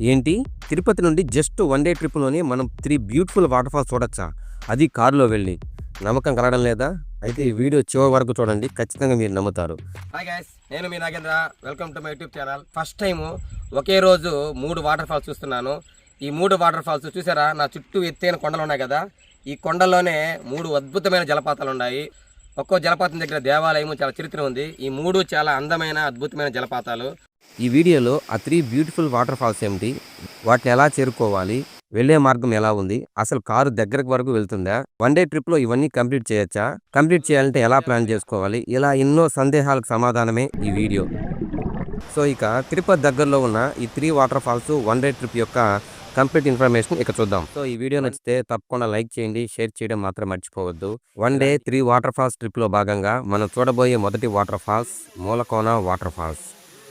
ఏంటి? తిరుపతి నుండి just one day ట్రిప్లోనే మనం త్రీ బ్యూటిఫుల్ వాటర్ ఫాల్స్ చూడొచ్చా? అది కారులో వెళ్ళి. నమ్మకం కలగడం లేదా? అయితే ఈ వీడియో చివరి వరకు చూడండి. ఖచ్చితంగా మీరు నమ్ముతారు. హాయ్ గైస్ నేను మీ Nagendra. Welcome to my YouTube channel first time ఒకే రోజు మూడు వాటర్ ఫాల్స్ చూస్తున్నాను. ఈ మూడు వాటర్ ఫాల్స్ చూసారా? నా చుట్టూ ఎత్తైన కొండలు ఉన్నాయి కదా? ఈ కొండల్లోనే మూడు అద్భుతమైన జలపాతాలు ఉన్నాయి. ఒక్కో జలపాతం దగ్గర దేవాలయం చాలా చరిత్ర ఉంది. ఈ మూడు చాలా అందమైన అద్భుతమైన జలపాతాలు. ఈ వీడియోలో ఆ త్రీ బ్యూటిఫుల్ వాటర్ ఫాల్స్ ఏమిటి? వాటిని ఎలా చేరుకోవాలి? వెళ్ళే మార్గం ఎలా ఉంది? అసలు కారు దగ్గరకు వరకు వెళ్తుందా? వన్ డే ట్రిప్లో ఇవన్నీ కంప్లీట్ చేయొచ్చా? కంప్లీట్ చేయాలంటే ఎలా ప్లాన్ చేసుకోవాలి? ఇలా ఎన్నో సందేహాలకు సమాధానమే ఈ వీడియో. సో ఇక తిరుపతి దగ్గరలో ఉన్న ఈ three water falls one day trip యొక్క కంప్లీట్ ఇన్ఫర్మేషన్ ఇక చూద్దాం. సో ఈ వీడియో నచ్చితే తప్పకుండా లైక్ చేయండి షేర్ చేయడం మాత్రం మర్చిపోవద్దు. One day three water falls ట్రిప్లో భాగంగా మనం చూడబోయే మొదటి water falls Mulakona water falls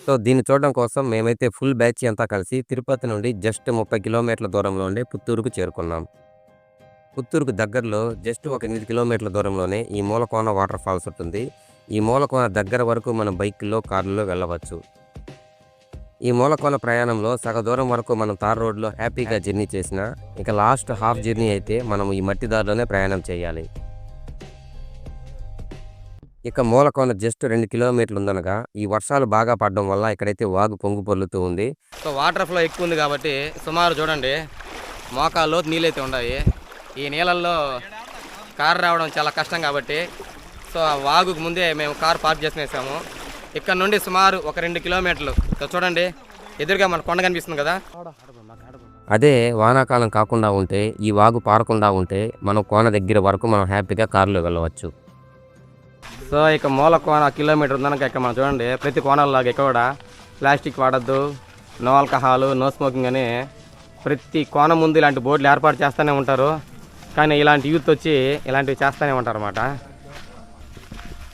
so దీన్ని చూడడం కోసం మేమైతే ఫుల్ బ్యాచ్ అంతా కలిసి తిరుపతి నుండి జస్ట్ ముప్పై కిలోమీటర్ల దూరంలో ఉండే పుత్తూరుకు చేరుకున్నాం. పుత్తూరుకు దగ్గరలో జస్ట్ ఒక ఎనిమిది కిలోమీటర్ల దూరంలోనే ఈ మూలకోన వాటర్ ఫాల్స్ ఉంటుంది. ఈ మూలకోన దగ్గర వరకు మనం బైక్లో కార్లలో వెళ్ళవచ్చు. ఈ మూలకోన ప్రయాణంలో సగ దూరం వరకు మనం తార్ రోడ్లో హ్యాపీగా జర్నీ చేసిన ఇక లాస్ట్ హాఫ్ జర్నీ అయితే మనం ఈ మట్టి దారిలోనే ప్రయాణం చేయాలి. ఇక మూలకోన జస్ట్ రెండు కిలోమీటర్లు ఉందనగా ఈ వర్షాలు బాగా పడడం వల్ల ఇక్కడైతే వాగు పొంగు పొర్లుతూ ఉంది. సో వాటర్ ఫ్లో ఎక్కువ ఉంది కాబట్టి సుమారు చూడండి మోకాల్లో నీళ్ళు అయితే ఉన్నాయి ఈ నీళ్ళల్లో కారు రావడం చాలా కష్టం కాబట్టి సో ఆ వాగుకు ముందే మేము కారు పార్క్ చేసినేసాము. ఇక్కడ నుండి సుమారు ఒక రెండు కిలోమీటర్లు. సో చూడండి ఎదురుగా మన కొండ కనిపిస్తుంది కదా? అదే వానాకాలం కాకుండా ఉంటే ఈ వాగు పారకుండా ఉంటే మనం కోన దగ్గర వరకు మనం హ్యాపీగా కారులో వెళ్ళవచ్చు. సో ఇక మూల కోన కిలోమీటర్ ఉందనక ఇక్కడ మనం చూడండి ప్రతి కోణాల్లాగా ఇక్కడ కూడా ప్లాస్టిక్ వాడద్దు నో ఆల్కహాల్ నో స్మోకింగ్ అని ప్రతి కోణం ముందు ఇలాంటి బోర్డులు ఏర్పాటు చేస్తూనే ఉంటారు. కానీ ఇలాంటి యూత్ వచ్చి ఇలాంటివి చేస్తూనే ఉంటారు అనమాట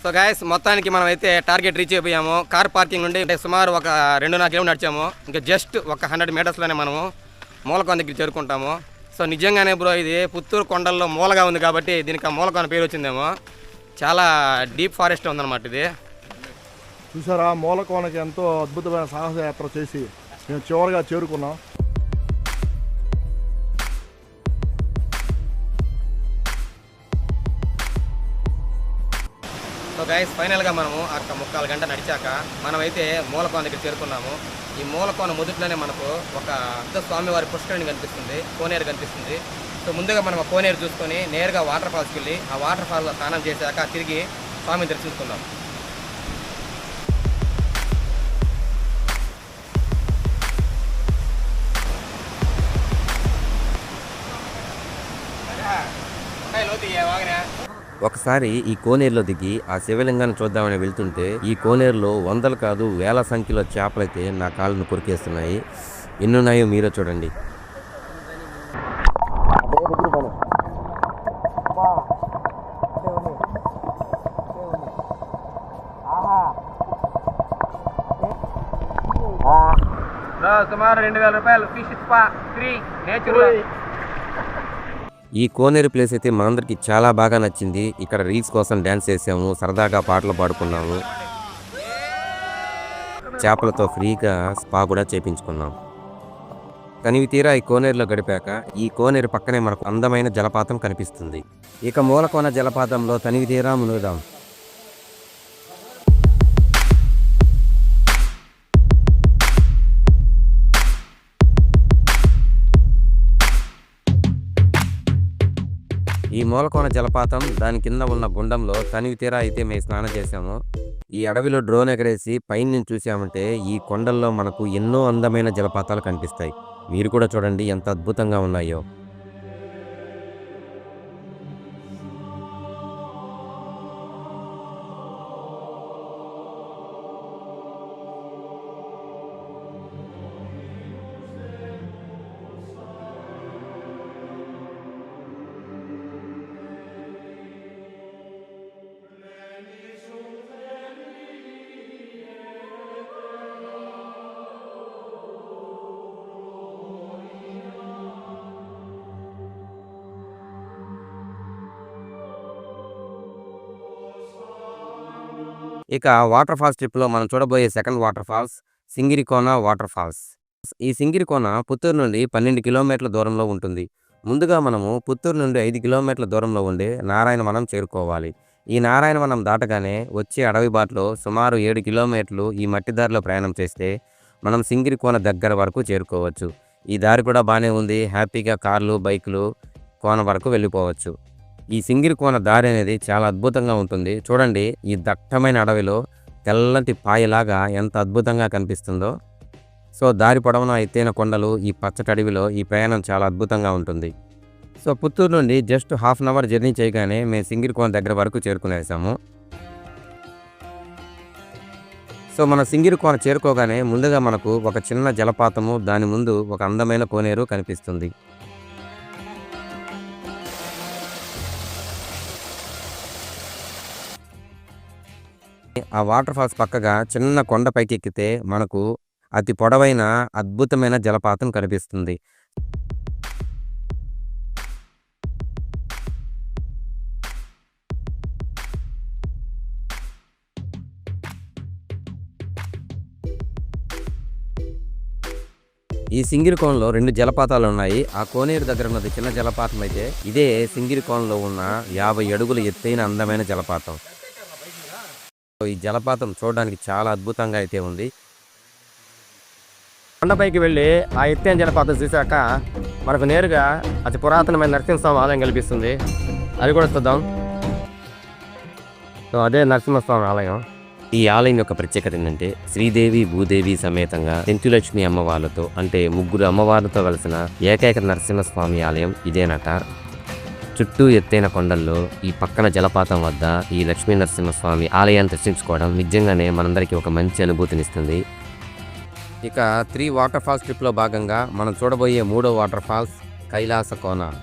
సో గాయస్ మొత్తానికి మనం అయితే టార్గెట్ రీచ్ అయిపోయాము. కార్ పార్కింగ్ నుండి అంటే సుమారు ఒక రెండున్నర కిలోమీటర్ నడిచాము. ఇంకా జస్ట్ ఒక హండ్రెడ్ మీటర్స్లోనే మనము మూలకోన దగ్గర చేరుకుంటాము. సో నిజంగానే బ్రో ఇది పుత్తూరు కొండల్లో మూలగా ఉంది కాబట్టి దీనికి ఆ మూలకోన పేరు వచ్చిందేమో. చాలా డీప్ ఫారెస్ట్ ఉందన్నమాట ఇది. చూసారా మూలకోనకి ఎంతో అద్భుతమైన సాహస యాత్ర చేసి మేము చివరిగా చేరుకున్నాం. సో గైస్ ఫైనల్గా మనము అక్క ముక్కాలు గంట నడిచాక మనమైతే మూలకోన దగ్గర చేరుకున్నాము. ఈ మూలకోన మొదట్లోనే మనకు ఒక పెద్ద స్వామివారి పుష్కరిణి కనిపిస్తుంది కోనేరు కనిపిస్తుంది. సో ముందుగా మనం ఆ కోనేరు చూసుకొని నేరుగా వాటర్ ఫాల్స్కి వెళ్ళి ఆ వాటర్ ఫాల్లో స్నానం చేశాక తిరిగి స్వామిని దర్శించుకుందాం. ఒకసారి ఈ కోనేరులో దిగి ఆ శివలింగాన్ని చూద్దామని వెళ్తుంటే ఈ కోనేరులో వందలు కాదు వేల సంఖ్యలో చేపలైతే నా కాళ్ళను కొరికేస్తున్నాయి. ఎన్నున్నాయో మీరే చూడండి. సుమారు రెండు వేల రూపాయలు. ఫిష్ స్పా ఫ్రీ నేచురల్ ఈ కోనేరు ప్లేస్ అయితే మనందరికి చాలా బాగా నచ్చింది. ఇక్కడ రీల్స్ కోసం డ్యాన్స్ చేసాము సరదాగా పాటలు పాడుకున్నాము. చేపలతో ఫ్రీగా స్పా కూడా చేపించుకున్నాం. కనివి తీరా ఈ కోనేరులో గడిపాక ఈ కోనేరు పక్కనే మనకు అందమైన జలపాతం కనిపిస్తుంది. ఇక మూలకోన జలపాతంలో తనివి తీరా మునుగుదాం. ఈ మూలకోన జలపాతం దాని కింద ఉన్న గుండంలో తనివి తీరా అయితే మేము స్నానం చేశాము. ఈ అడవిలో డ్రోన్ ఎగరేసి పైన నుంచి చూసామంటే ఈ కొండల్లో మనకు ఎన్నో అందమైన జలపాతాలు కనిపిస్తాయి. మీరు కూడా చూడండి ఎంత అద్భుతంగా ఉన్నాయో. ఇక వాటర్ ఫాల్స్ ట్రిప్లో మనం చూడబోయే second water falls Singirikona water falls. ఈ సింగిరికోన పుత్తూరు నుండి పన్నెండు కిలోమీటర్ల దూరంలో ఉంటుంది. ముందుగా మనము పుత్తూరు నుండి ఐదు కిలోమీటర్ల దూరంలో ఉండే నారాయణవనం చేరుకోవాలి. ఈ నారాయణవనం దాటగానే వచ్చే అడవి బాటలో సుమారు ఏడు కిలోమీటర్లు ఈ మట్టి దారిలో ప్రయాణం చేస్తే మనం సింగిరికోన దగ్గర వరకు చేరుకోవచ్చు. ఈ దారి కూడా బాగానే ఉంది. హ్యాపీగా కార్లు బైకులు కోన వరకు వెళ్ళిపోవచ్చు. ఈ సింగిరి కోన దారి అనేది చాలా అద్భుతంగా ఉంటుంది. చూడండి ఈ దట్టమైన అడవిలో తెల్లటి పాయలాగా ఎంత అద్భుతంగా కనిపిస్తుందో. సో దారి పొడవున ఎత్తైన కొండలు ఈ పచ్చటి అడవిలో ఈ ప్రయాణం చాలా అద్భుతంగా ఉంటుంది. సో పుత్తూరు నుండి just half an hour journey చేయగానే మేము సింగిరి కోన దగ్గర వరకు చేరుకునేసాము. సో మన సింగిరి కోన చేరుకోగానే ముందుగా మనకు ఒక చిన్న జలపాతము దాని ముందు ఒక అందమైన కోనేరు కనిపిస్తుంది. ఆ వాటర్ ఫాల్స్ పక్కగా చిన్న కొండ పైకి ఎక్కితే మనకు అతి పొడవైన అద్భుతమైన జలపాతం కనిపిస్తుంది. ఈ సింగిరికోనలో రెండు జలపాతాలు ఉన్నాయి. ఆ కోనేరు దగ్గర ఉన్నది చిన్న జలపాతం అయితే ఇదే సింగిరికోనలో ఉన్న యాభై అడుగుల ఎత్తైన అందమైన జలపాతం. ఈ జలపాతం చూడడానికి చాలా అద్భుతంగా అయితే ఉంది. కొండపైకి వెళ్ళి ఆ ఎత్తైన జలపాతం చూశాక మనకు నేరుగా అతి పురాతనమైన నరసింహస్వామి ఆలయం కనిపిస్తుంది. అది కూడా చూద్దాం. సో అదే నరసింహస్వామి ఆలయం. ఈ ఆలయం యొక్క ప్రత్యేకత ఏంటంటే శ్రీదేవి భూదేవి సమేతంగా తెంతులక్ష్మి అమ్మవార్లతో అంటే ముగ్గురు అమ్మవార్లతో కలిసిన ఏకైక నరసింహస్వామి ఆలయం ఇదేనట. చుట్టూ ఎత్తైన కొండల్లో ఈ పక్కన జలపాతం వద్ద ఈ లక్ష్మీ నరసింహస్వామి ఆలయాన్ని దర్శించుకోవడం నిజంగానే మనందరికీ ఒక మంచి అనుభూతినిస్తుంది ఇక త్రీ వాటర్ ఫాల్స్ ట్రిప్లో భాగంగా మనం చూడబోయే మూడో వాటర్ ఫాల్స్ కైలాస కోన.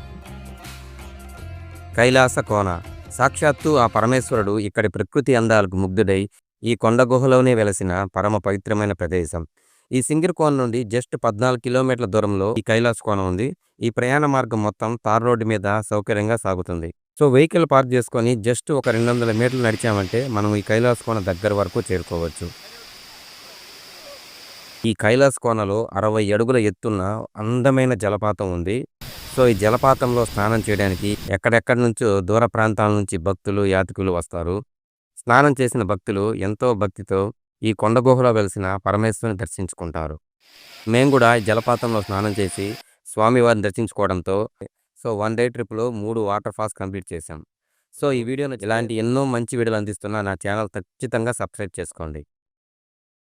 కైలాస కోన. సాక్షాత్తు ఆ పరమేశ్వరుడు ఇక్కడి ప్రకృతి అందాలకు ముగ్ధుడై ఈ కొండ గుహలోనే వెలసిన పరమ పవిత్రమైన ప్రదేశం. ఈ సింగిర్ కోన నుండి జస్ట్ పద్నాలుగు కిలోమీటర్ల దూరంలో ఈ కైలాస్ కోన ఉంది. ఈ ప్రయాణ మార్గం మొత్తం తార్ రోడ్డు మీద సౌకర్యంగా సాగుతుంది. సో వెహికల్ పార్క్ చేసుకొని జస్ట్ ఒక రెండు వందల మీటర్లు నడిచామంటే మనం ఈ కైలాస్ కోన దగ్గర వరకు చేరుకోవచ్చు. ఈ కైలాస్ కోనలో అరవై అడుగుల ఎత్తున్న అందమైన జలపాతం ఉంది. సో ఈ జలపాతంలో స్నానం చేయడానికి ఎక్కడెక్కడి నుంచో దూర ప్రాంతాల నుంచి భక్తులు యాత్రికులు వస్తారు. స్నానం చేసిన భక్తులు ఎంతో భక్తితో ఈ కొండ గుహలో వెలిసిన పరమేశ్వరుని దర్శించుకుంటారు. మేము కూడా జలపాతంలో స్నానం చేసి స్వామివారిని దర్శించుకోవడంతో సో వన్ డే ట్రిప్లో మూడు వాటర్ ఫాల్స్ కంప్లీట్ చేశాం. సో ఈ వీడియోను ఇలాంటి ఎన్నో మంచి వీడియోలు అందిస్తున్న నా ఛానల్ ఖచ్చితంగా సబ్స్క్రైబ్ చేసుకోండి.